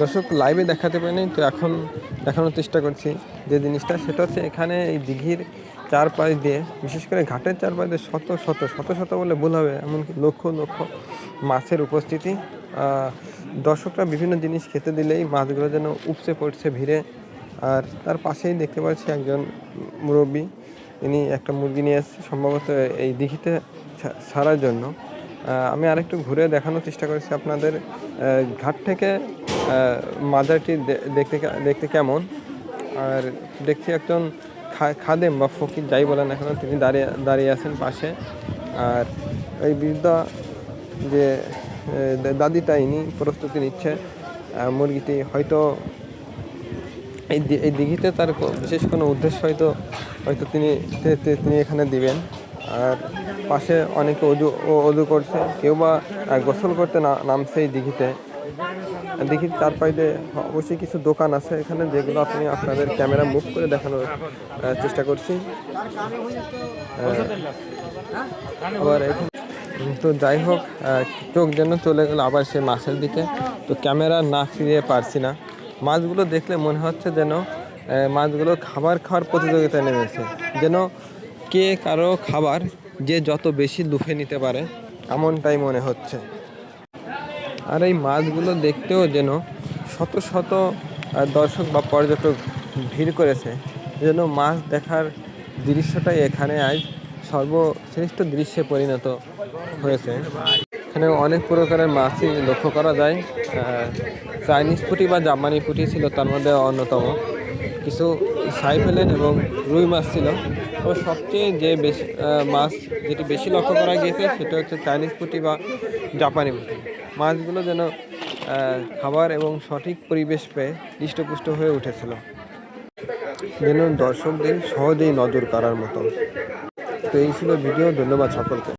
দর্শক লাইভে দেখাতে পারিনি, তো এখন দেখানোর চেষ্টা করছি যে জিনিসটা। সেটা হচ্ছে এখানে এই দিঘির চারপাশ দিয়ে, বিশেষ করে ঘাটের চারপাশ দিয়ে শত শত শত শত বলে ভুল হবে, এমনকি লক্ষ লক্ষ মাছের উপস্থিতি। দর্শকরা বিভিন্ন জিনিস খেতে দিলেই মাছগুলো যেন উপচে পড়ছে ভিড়ে। আর তার পাশেই দেখতে পাচ্ছি একজন মুরব্বী তিনি একটা মুরগি নিয়ে এসেছে, সম্ভবত এই দিঘিতে ছাড়ার জন্য। আমি আরেকটু ঘুরে দেখানোর চেষ্টা করেছি আপনাদের ঘাট থেকে মাজারটি দেখতে দেখতে কেমন। আর দেখছি একজন খাদেম বা ফকির, যাই বলেন এখন তিনি দাঁড়িয়ে দাঁড়িয়ে আছেন পাশে। আর এই বৃদ্ধা যে দাদিটা, ইনি প্রস্তুতি নিচ্ছে মুরগিটি। হয়তো এই দিঘিতে তার বিশেষ কোনো উদ্দেশ্য হয়তো হয়তো তিনি তিনি এখানে দিবেন। আর পাশে অনেকে অজু অজু করছে। কেউ বা গোসল করতে নামছে এই দিঘিতে। দিঘির চারপাশে অবশ্যই কিছু দোকান আছে এখানে যেগুলো আপনি আপনাদের ক্যামেরা মুভ করে দেখানোর চেষ্টা করছি। আবার তো যাই হোক চোখ যেন চলে গেল আবার সে মাছের দিকে। তো ক্যামেরা না ফিরিয়ে পারছি না। মাছগুলো দেখলে মনে হচ্ছে যেন মাছগুলো খাবার খাওয়ার প্রতিযোগিতায় নেমেছে। যেন কে কারও খাবার যে যত বেশি লুফে নিতে পারে, এমনটাই মনে হচ্ছে। আর এই মাছগুলো দেখতেও যেন শত শত দর্শক বা পর্যটক ভিড় করেছে। যেন মাছ দেখার দৃশ্যটাই এখানে আজ সর্বশ্রেষ্ঠ দৃশ্যে পরিণত হয়েছে। এখানে অনেক প্রকারের মাছই লক্ষ্য করা যায়। চাইনিজ পুঁটি বা জাপানি পুঁটি ছিল তার মধ্যে অন্যতম। কিছু সাইফেলেন এবং রুই মাছ ছিল। তবে সবচেয়ে যে বেশি মাছ যেটি বেশি লক্ষ্য করা গিয়েছে সেটা হচ্ছে চাইনিজ পুঁটি বা জাপানি পুঁটি। মাছগুলো যেন খাবার এবং সঠিক পরিবেশ পেয়ে হৃষ্টপুষ্ট হয়ে উঠেছিল। যেন দর্শকদের সহজেই নজর কাড়ার মতো। তো এই ছিল ভিডিও, ধন্যবাদ সকলকে।